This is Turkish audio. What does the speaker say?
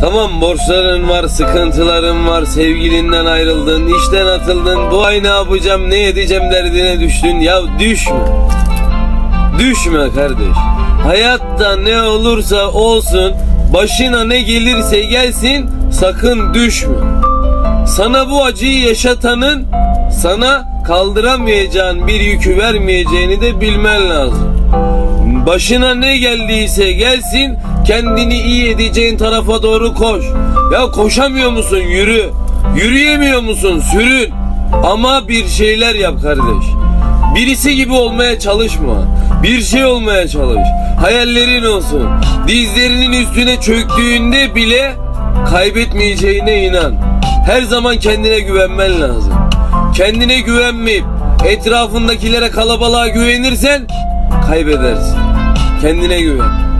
Tamam borçların var, sıkıntıların var, sevgilinden ayrıldın, işten atıldın, bu ay ne yapacağım, ne edeceğim derdine düştün. Ya düşme. Düşme kardeş. Hayatta ne olursa olsun, başına ne gelirse gelsin, sakın düşme. Sana bu acıyı yaşatanın sana kaldıramayacağın bir yükü vermeyeceğini de bilmen lazım. Başına ne geldiyse gelsin kendini iyi edeceğin tarafa doğru koş. Ya koşamıyor musun yürü. Yürüyemiyor musun sürün. Ama bir şeyler yap kardeş. Birisi gibi olmaya çalışma. Bir şey olmaya çalış. Hayallerin olsun. Dizlerinin üstüne çöktüğünde bile kaybetmeyeceğine inan. Her zaman kendine güvenmen lazım. Kendine güvenmeyip etrafındakilere kalabalığa güvenirsen kaybedersin. Kendine güven.